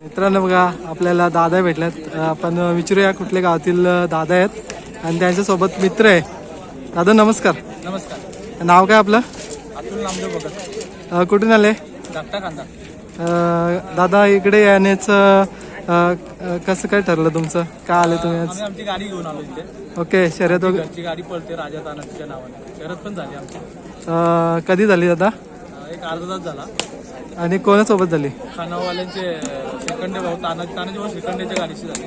मित्रांनो बघा आपल्याला दादा भेटल्यात. आपण विचारूया कुठल्या गावातील दादा आहेत. आणि त्यांच्यासोबत मित्र आहे. दादा नमस्कार. नमस्कार. नाव काय आपलं? अतुल नामदेव भगत. अं, कुठून आले? धाकटा कांदा. अं, दादा इकडे येण्याचं अं, अं, कसं काय ठरलं तुमचं? का आले तुम्ही आज? आम्ही आमची गाडी घेऊन आलो इथे. ओके शर्यत वगैरे? घरची गाडी पळते राजा तानाजीच्या नावाने. शरद पण झाली आमची. अं, कधी झाली दादा? अं, एक अर्धा तास झाला. आणि कोणासोबत झाली? खानावाल्यांचे श्रीखंडे भाऊ तानाजी तानाजी भाऊ श्रीखंडेच्या गाडीची झाली.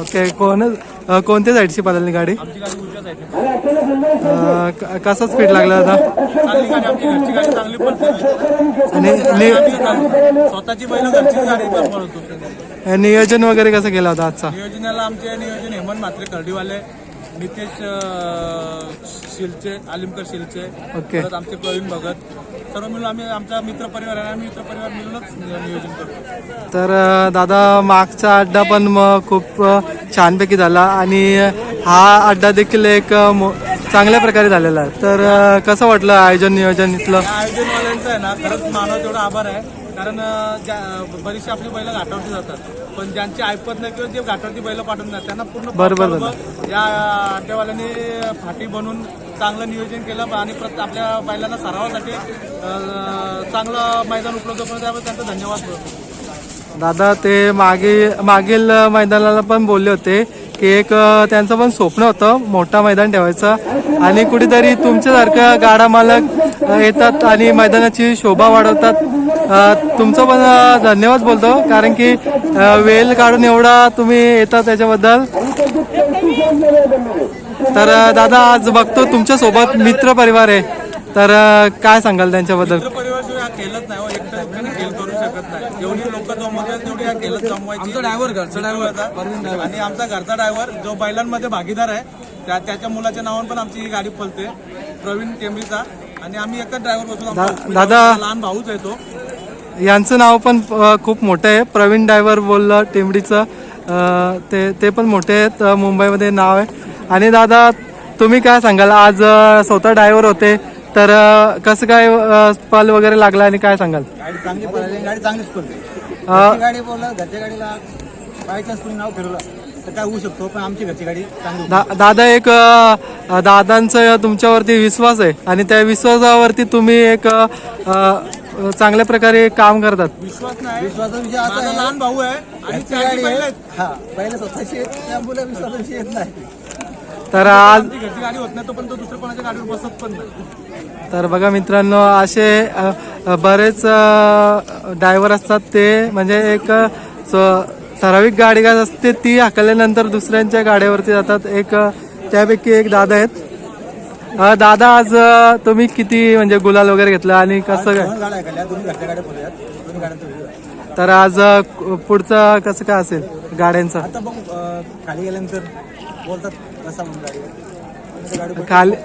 ओके कोण अं, कोणत्या साईडची पळाली गाडी? आमची गाडी उजव्या साईडने अं, क- कसा स्पीड लागला दादा चांगली गाडी आमची घरची गाडी चांगली पळते आणि नि- स्वतःची बैल घरची गाडी पण पळवतो. नियोजन वगैरे कसं केलं होतं आजचा? नियोजनाला आमचे नियोजन हेमंत म्हात्रे खर्डीवाले. नितेश शिलचे आलिमकर शिलचे ओके. परत आमचे प्रवीण भगत. सर्व मिळून आम्ही आमचा मित्र परिवार आहे आम्ही मित्र परिवार मिळूनच नियोजन करतो. तर अ, दादा मागचा अड्डा पण मग खूप अ, छानपैकी झाला आणि हा अड्डा देखील एक अ, मो- चांगल्या प्रकारे झालेला आहे. तर अ, कसं वाटलं आयोजन नियोजन इथलं? या आयोजनवाल्यांचं आहे ना खरंच मानव तेवढा आभार आहे. कारण ज्या बरीचशी आपली बैल घाटावरती जातात. पण ज्यांची ऐपत नाही किंवा जे घाटावरती बैल पाठवून नाही त्यांना पूर्ण बरोबर, या अड्ड्यावाल्यांनी फाटी बनवून चांगलं नियोजन केलं आणि प्रत आपल्या बैलांना सरावासाठी चांगलं मैदान उपलब्ध करून त्यामुळे त्यांचा धन्यवाद करतो दादा ते मागे मागील मैदानाला पण बोलले होते की एक त्यांचं पण स्वप्न होतं मोठा मैदान ठेवायचं. आणि कुठेतरी तुमच्यासारखं गाडा मालक येतात आणि मैदानाची शोभा वाढवतात. तुमचं पण धन्यवाद बोलतो कारण की वेळ काढून एवढा तुम्ही येतात त्याच्याबद्दल. तर दादा आज बघतो तुमच्यासोबत मित्र परिवार आहे. तर काय सांगाल त्यांच्याबद्दल? मित्र परिवार शिवाय हा खेळच नाही हो एकटं एकट्याने खेळ करू शकत नाही. जेवढी लोक जमवतात तेवढी हा खेळच जमवायची. आमचा ड्रायव्हर घरचा ड्रायव्हर आणि आमचा घरचा ड्रायव्हर जो बैलांमध्ये भागीदार आहे त्या त्याच्या मुलाच्या नावाने पण आमची ही गाडी पळते प्रवीण टेंबीचा आणि आम्ही एकच ड्रायव्हर बसून दादा लहान भाऊच आहे तो. यांचं नाव पण खूप मोठं आहे. प्रवीण डायव्हर बोललं टेंबडीचं अ, ते ते पण मोठे आहेत. मुंबईमध्ये नाव आहे. आणि दादा तुम्ही काय सांगाल? आज स्वतः ड्रायव्हर होते तर कसं काय पल वगैरे लागला आणि काय सांगाल? गाडी चांगली पळाली. गाडी चांगलीच पळते अ, गाडी बोलला घरच्या गाडीला बाय चान्स तुम्ही नाव फिरवलं. तर काय होऊ शकतो पण आमची घरची गाडी चांगली दा दादा एक दादांचा तुमच्यावरती विश्वास आहे. आणि त्या विश्वासावरती तुम्ही एक अ, चांगल्या प्रकारे काम करतात. विश्वास नाही. विश्वासाचा विषय असा लहान भाऊ आहे आणि त्याची बैल आहेत. हा पहिले स्वतःची येत त्यामुळे विश्वासाची येत नाही. तर आज आमची घरची गाडी होत नाही तोपर्यंत दुसऱ्या कोणाच्या गाडीवर बसत पण नाही. तर बघा मित्रांनो असे अ, अ, बरेच ड्रायव्हर असतात ते म्हणजे एक अ, स- ठराविक गाडी असते ती हाकलल्यानंतर दुसऱ्यांच्या गाड्यावरती जातात. एक अ, त्यापैकी एक दादा आहेत. अ, दादा आज अ, तुम्ही किती म्हणजे गुलाल वगैरे घेतलं आणि कसं काय? दोन गाड्या ऐकल्या दोन्ही घरच्या गाड्या बोलूयात. दोन्ही गाड्यांचा व्हिडिओ आहे. तर आज अ, कु- पुढचं कसं काय असेल गाड्यांचं? आता बघू अं, खाली गेल्यानंतर बोलतात कसा म्हणून गाडी. कोणती गाडी बोलतात. खाली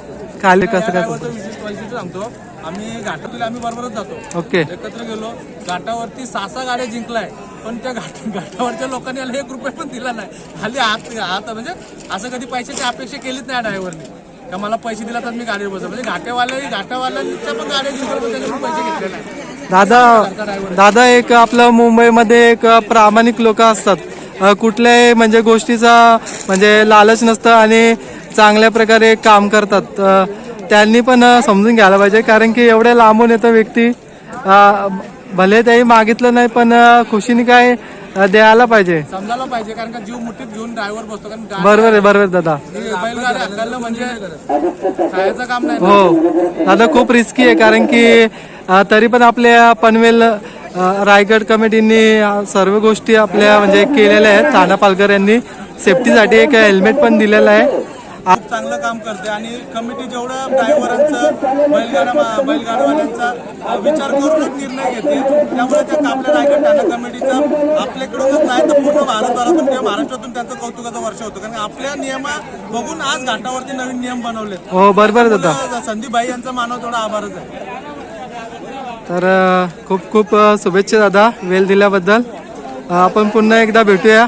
खाली कसं काय ड्रायव्हरचं विशिष्ट वैशिष्ट्य सांगतो. आम्ही घाटातील आम्ही बरोबरच जातो. ओके. एकत्र गेलो घाटावरती सहा सहा गाड्या जिंकलाय. पण त्या घाट घाटावरच्या लोकांनी याला एक रुपये पण दिला नाही. खाली हात हात म्हणजे असं कधी पैशाची अपेक्षा केलीच नाही ड्रायव्हरने. का मला पैसे दिला तर मी गाडीवर बसतो म्हणजे घाट्यावाले घाटावाल्यांच्या पण गाड्या त्याच्याकडून पैसे घेतले नाही. दादा दादा एक आपलं मुंबईमध्ये एक प्रामाणिक लोक असतात. कुठल्याही म्हणजे गोष्टीचा म्हणजे लालच नसतं आणि चांगल्या प्रकारे काम करतात. त्यांनी पण समजून घ्यायला पाहिजे. कारण की एवढे लांबून येतं व्यक्ती. भले त्याही मागितलं नाही पण खुशीने काय द्यायला पाहिजे. समजायला पाहिजे कारण का जीव मुठीत घेऊन ड्रायव्हर बसतो कारण बरोबर आहे बरोबर आहे दादा. बैलगाडी हाकलणं म्हणजे खायचं काम नाही. हो. दादा खूप रिस्की आहे कारण की अ, तरी पण आपल्या पनवेल अ, रायगड कमिटीने अ, सर्व गोष्टी आपल्या म्हणजे केलेल्या आहेत. ठाणा पालकर यांनी सेफ्टीसाठी एक हेल्मेट पण दिलेलं आहे. खूप चांगलं काम करते आणि कमिटी जेवढं ड्रायव्हरांचं बैलगाडा बैलगाडावाल्यांचा विचार करूनच निर्णय घेते त्यामुळे त्या आपल्या रायगड ठाणा कमिटीचा आपल्याकडूनच नाही तर पूर्ण भारतभरातून किंवा महाराष्ट्रातून त्यांचं कौतुकाचा वर्ष होतो. कारण आपल्या नियमा बघून आज घाटावरती नवीन नियम बनवलेत. हो बरोबर संदीप भाई यांचा मानव थोडा आभारच आहे. तर खूप खूप शुभेच्छा दादा वेळ दिल्याबद्दल. आपण पुन्हा एकदा भेटूया.